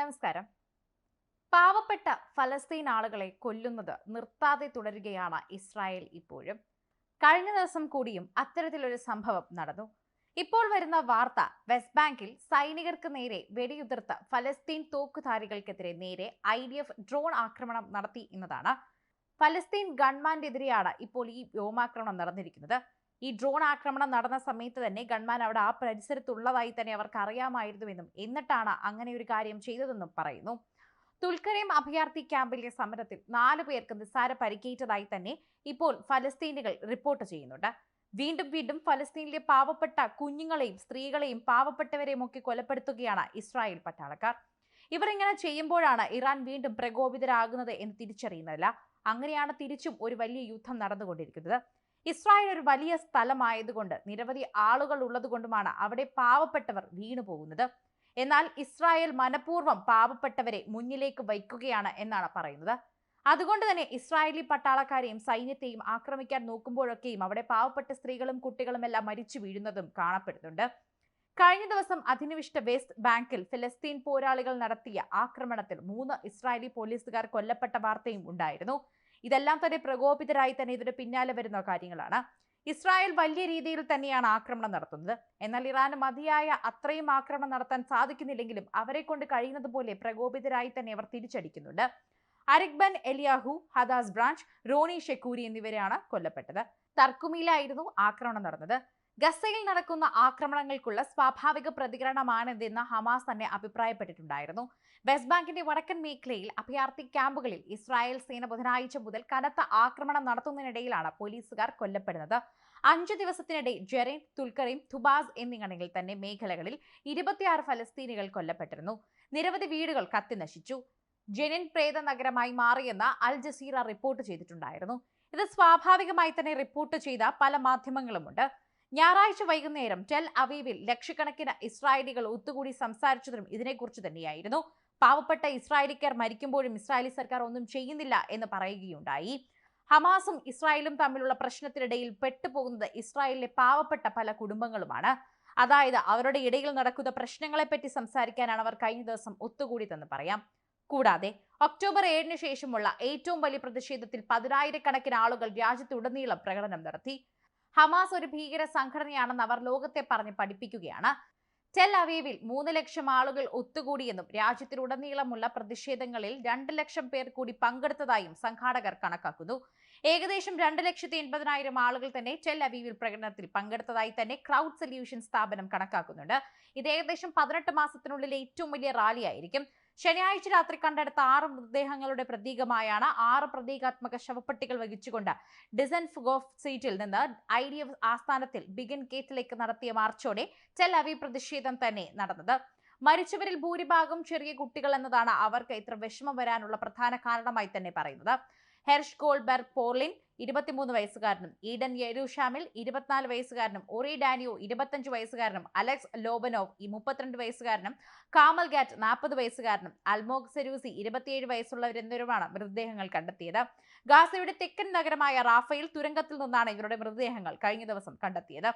നമസ്കാരം. പാവപ്പെട്ട ഫലസ്തീൻ ആളുകളെ കൊല്ലുന്നത് നിർത്താതെ തുടരുകയാണ് ഇസ്രായേൽ ഇപ്പോഴും. കഴിഞ്ഞ ദിവസം കൂടിയും അത്തരത്തിലൊരു സംഭവം നടന്നു. ഇപ്പോൾ വരുന്ന വാർത്ത വെസ്റ്റ് ബാങ്കിൽ സൈനികർക്ക് നേരെ വെടിയുതിർത്ത ഫലസ്തീൻ തോക്കുധാരികൾക്കെതിരെ നേരെ ഐ ഡി എഫ് ഡ്രോൺ ആക്രമണം നടത്തി എന്നതാണ്. ഫലസ്തീൻ ഗൺമാന്റെതിരെയാണ് ഇപ്പോൾ ഈ വ്യോമാക്രമണം നടന്നിരിക്കുന്നത്. ഈ ഡ്രോൺ ആക്രമണം നടന്ന സമയത്ത് തന്നെ ഗൺമാൻ അവിടെ ആ പരിസരത്തുള്ളതായി തന്നെ അവർക്ക് അറിയാമായിരുന്നുവെന്നും എന്നിട്ടാണ് അങ്ങനെ ഒരു കാര്യം ചെയ്തതെന്നും പറയുന്നു. തുൽക്കരയും അഭയാർത്ഥി ക്യാമ്പിലെ സമരത്തിൽ നാലു പേർക്ക് നിസ്സാര പരിക്കേറ്റതായി തന്നെ ഇപ്പോൾ ഫലസ്തീനുകൾ റിപ്പോർട്ട് ചെയ്യുന്നുണ്ട്. വീണ്ടും വീണ്ടും ഫലസ്തീനിലെ പാവപ്പെട്ട കുഞ്ഞുങ്ങളെയും സ്ത്രീകളെയും പാവപ്പെട്ടവരെയും ഒക്കെ കൊലപ്പെടുത്തുകയാണ് ഇസ്രായേൽ പട്ടാളക്കാർ. ഇവർ ഇങ്ങനെ ചെയ്യുമ്പോഴാണ് ഇറാൻ വീണ്ടും പ്രകോപിതരാകുന്നത് എന്ന് തിരിച്ചറിയുന്നതല്ല. അങ്ങനെയാണ് തിരിച്ചും ഒരു വലിയ യുദ്ധം നടന്നുകൊണ്ടിരിക്കുന്നത്. ഇസ്രായേൽ ഒരു വലിയ സ്ഥലമായതുകൊണ്ട് നിരവധി ആളുകൾ ഉള്ളതുകൊണ്ടുമാണ് അവിടെ പാവപ്പെട്ടവർ വീണു പോകുന്നത്. എന്നാൽ ഇസ്രായേൽ മനഃപൂർവം പാവപ്പെട്ടവരെ മുന്നിലേക്ക് വയ്ക്കുകയാണ് എന്നാണ് പറയുന്നത്. അതുകൊണ്ട് തന്നെ ഇസ്രായേലി പട്ടാളക്കാരെയും സൈന്യത്തെയും ആക്രമിക്കാൻ നോക്കുമ്പോഴൊക്കെയും അവിടെ പാവപ്പെട്ട സ്ത്രീകളും കുട്ടികളും എല്ലാം മരിച്ചു വീഴുന്നതും കാണപ്പെടുന്നുണ്ട്. കഴിഞ്ഞ ദിവസം അധിനിവിഷ്ട വെസ്റ്റ് ബാങ്കിൽ ഫിലസ്തീൻ പോരാളികൾ നടത്തിയ ആക്രമണത്തിൽ മൂന്ന് ഇസ്രായേലി പോലീസുകാർ കൊല്ലപ്പെട്ട വാർത്തയും ഉണ്ടായിരുന്നു. ഇതെല്ലാം തന്നെ പ്രകോപിതരായി തന്നെ ഇതിന് പിന്നാലെ വരുന്ന കാര്യങ്ങളാണ്. ഇസ്രായേൽ വലിയ രീതിയിൽ തന്നെയാണ് ആക്രമണം നടത്തുന്നത്. എന്നാൽ ഇറാന് മതിയായ അത്രയും ആക്രമണം നടത്താൻ സാധിക്കുന്നില്ലെങ്കിലും അവരെ കൊണ്ട് കഴിയുന്നത് പോലെ പ്രകോപിതരായി തന്നെ അവർ തിരിച്ചടിക്കുന്നുണ്ട്. അരിക്ബൻ എലിയാഹു ഹദാസ് ബ്രാഞ്ച് റോണി ഷെക്കൂരി എന്നിവരെയാണ് കൊല്ലപ്പെട്ടത്. തർക്കുമിയിലായിരുന്നു ആക്രമണം നടന്നത്. ഗസയിൽ നടക്കുന്ന ആക്രമണങ്ങൾക്കുള്ള സ്വാഭാവിക പ്രതികരണമാണിതെന്ന് ഹമാസ് തന്നെ അഭിപ്രായപ്പെട്ടിട്ടുണ്ടായിരുന്നു. വെസ്റ്റ് ബാങ്കിന്റെ വടക്കൻ മേഖലയിൽ അഭയാർത്ഥി ക്യാമ്പുകളിൽ ഇസ്രായേൽ സേന ബുധനാഴ്ച മുതൽ കനത്ത ആക്രമണം നടത്തുന്നതിനിടയിലാണ് പോലീസുകാർ കൊല്ലപ്പെടുന്നത്. അഞ്ചു ദിവസത്തിനിടെ ജെറിൻ തുൽക്കറിം തുബാസ് എന്നിങ്ങനെ തന്നെ മേഖലകളിൽ ഇരുപത്തിയാറ് ഫലസ്തീനികൾ കൊല്ലപ്പെട്ടിരുന്നു. നിരവധി വീടുകൾ കത്തിനശിച്ചു. ജെനിൻ പ്രേത നഗരമായി മാറിയെന്ന് അൽ ജസീറ റിപ്പോർട്ട് ചെയ്തിട്ടുണ്ടായിരുന്നു. ഇത് സ്വാഭാവികമായി തന്നെ റിപ്പോർട്ട് ചെയ്ത പല മാധ്യമങ്ങളുമുണ്ട്. ഞായറാഴ്ച വൈകുന്നേരം ടെൽ അവീവിൽ ലക്ഷക്കണക്കിന് ഇസ്രായേലികൾ ഒത്തുകൂടി സംസാരിച്ചതും ഇതിനെക്കുറിച്ച് തന്നെയായിരുന്നു. പാവപ്പെട്ട ഇസ്രായേലിക്കാർ മരിക്കുമ്പോഴും ഇസ്രായേലി സർക്കാർ ഒന്നും ചെയ്യുന്നില്ല എന്ന് പറയുകയുണ്ടായി. ഹമാസും ഇസ്രായേലും തമ്മിലുള്ള പ്രശ്നത്തിനിടയിൽ പെട്ടുപോകുന്നത് ഇസ്രായേലിലെ പാവപ്പെട്ട പല കുടുംബങ്ങളുമാണ്. അതായത് അവരുടെ ഇടയിൽ നടക്കുന്ന പ്രശ്നങ്ങളെപ്പറ്റി സംസാരിക്കാനാണ് അവർ കഴിഞ്ഞ ദിവസം ഒത്തുകൂടിയതെന്ന് പറയാം. കൂടാതെ ഒക്ടോബർ ഏഴിന് ശേഷമുള്ള ഏറ്റവും വലിയ പ്രതിഷേധത്തിൽ പതിനായിരക്കണക്കിന് ആളുകൾ രാജ്യത്തുടനീളം പ്രകടനം നടത്തി. ഹമാസ് ഒരു ഭീകര സംഘടനയാണെന്ന് അവർ ലോകത്തെ പറഞ്ഞ് പഠിപ്പിക്കുകയാണ്. ടെൽ അവീവിൽ മൂന്ന് ലക്ഷം ആളുകൾ ഒത്തുകൂടിയെന്നും രാജ്യത്തിലുടനീളമുള്ള പ്രതിഷേധങ്ങളിൽ രണ്ട് ലക്ഷം പേർ കൂടി പങ്കെടുത്തതായും സംഘാടകർ കണക്കാക്കുന്നു. ഏകദേശം രണ്ട് ലക്ഷത്തി എൺപതിനായിരം ആളുകൾ തന്നെ ടെൽ അവീവിൽ പ്രകടനത്തിൽ പങ്കെടുത്തതായി തന്നെ ക്രൗഡ് സൊല്യൂഷൻ സ്ഥാപനം കണക്കാക്കുന്നുണ്ട്. ഇത് ഏകദേശം പതിനെട്ട് മാസത്തിനുള്ളിലെ ഏറ്റവും വലിയ റാലിയായിരിക്കും. ശനിയാഴ്ച രാത്രി കണ്ടെടുത്ത ആറ് മൃതദേഹങ്ങളുടെ പ്രതീകമായാണ് ആറ് പ്രതീകാത്മക ശവപ്പെട്ടികൾ വഹിച്ചുകൊണ്ട് ഡിസൻ ഫുഗോഫ് സീറ്റിൽ നിന്ന് ഐ ഡി എഫ് ആസ്ഥാനത്തിൽ ബിഗിൻ ഗേറ്റിലേക്ക് നടത്തിയ മാർച്ചോടെ ചെൽ അവി പ്രതിഷേധം തന്നെ നടന്നത്. മരിച്ചവരിൽ ഭൂരിഭാഗം ചെറിയ കുട്ടികൾ എന്നതാണ് അവർക്ക് ഇത്ര വിഷമം വരാനുള്ള പ്രധാന കാരണമായി തന്നെ പറയുന്നത്. ഹെർഷ് ഗോൾബെർഗ് പോർലിൻ ഇരുപത്തിമൂന്ന് വയസ്സുകാരനും ഈഡൻ യെരൂഷാമിൽ ഇരുപത്തിനാല് വയസ്സുകാരനും ഒറി ഡാനിയോ ഇരുപത്തഞ്ച് വയസ്സുകാരനും അലക്സ് ലോബനോവ് ഈ മുപ്പത്തിരണ്ട് വയസ്സുകാരനും കാമൽ ഗാറ്റ് നാൽപ്പത് വയസ്സുകാരനും അൽമോഗ് സെരൂസി ഇരുപത്തിയേഴ് വയസ്സുള്ളവരെന്നിവരുമാണ് മൃതദേഹങ്ങൾ കണ്ടെത്തിയത്. ഗാസയുടെ തെക്കൻ നഗരമായ റാഫയിൽ തുരങ്കത്തിൽ നിന്നാണ് ഇവരുടെ മൃതദേഹങ്ങൾ കഴിഞ്ഞ ദിവസം കണ്ടെത്തിയത്.